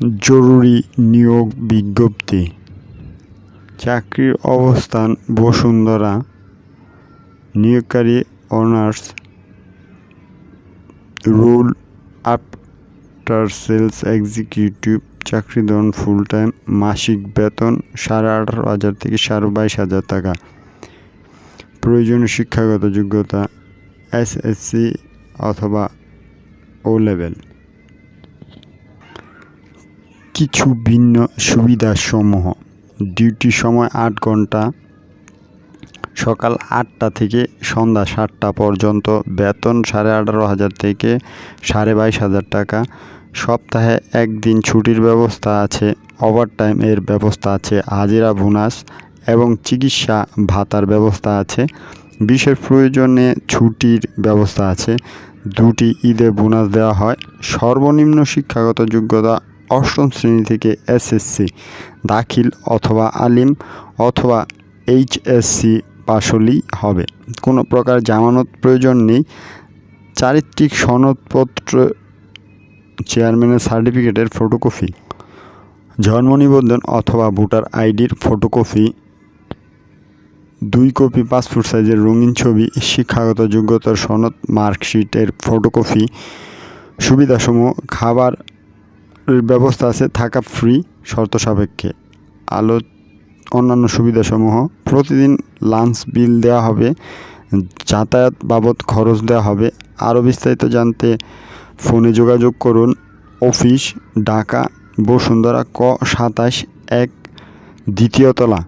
জরুরি নিয়োগ বিজ্ঞপ্তি। চাকরির অবস্থান Bashundhara. নিয়োগকারী honours role after sales executive চাকরি ধরন ফুল টাইম মাসিক বেতন সাড়ে আঠারো হাজার থেকে সাড়ে বাইশ হাজার টাকা। প্রয়োজনীয় শিক্ষাগত যোগ্যতা এসএসসি অথবা ও লেভেল। কিছু ভিন্ন সুবিধাসমূহ। ডিউটি সময় আট ঘণ্টা, সকাল আটটা থেকে সন্ধ্যা সাতটা পর্যন্ত, বেতন সাড়ে আঠারো হাজার থেকে সাড়ে বাইশ হাজার টাকা। সপ্তাহে একদিন ছুটির ব্যবস্থা আছে ওভারটাইম এর ব্যবস্থা আছে, হাজিরা বোনাস এবং চিকিৎসা ভাতার ব্যবস্থা আছে। বিশেষ প্রয়োজনে ছুটির ব্যবস্থা আছে। দুটি ঈদে বোনাস দেওয়া হয়। সর্বনিম্ন শিক্ষাগত যোগ্যতা অষ্টম শ্রেণি থেকে এসএসসি দাখিল অথবা আলিম অথবা এইচএসসি পাশ হলেই হবে। কোনো প্রকার জামানত প্রয়োজন নেই। চারিত্রিক সনদপত্র চেয়ারম্যানের সার্টিফিকেটের ফটোকপি, জন্ম নিবন্ধন অথবা ভোটার আইডির ফটোকপি, দুই কপি পাসপোর্ট সাইজের রঙিন ছবি, শিক্ষাগত যোগ্যতার সনদ, মার্কশিটের ফটোকপি, সুবিধাসমূহ, খাবার ব্যবস্থা আছে, থাকা ফ্রি, শর্ত সাপেক্ষে। আলো, অন্যান্য সুবিধাসমূহ। প্রতিদিন লাঞ্চ বিল দেওয়া হবে, যাতায়াত বাবদ খরচ দেওয়া হবে। আরও বিস্তারিত জানতে ফোনে যোগাযোগ করুন, অফিস, ঢাকা, বসুন্ধরা ক সাতাশ এক, দ্বিতীয় তলা।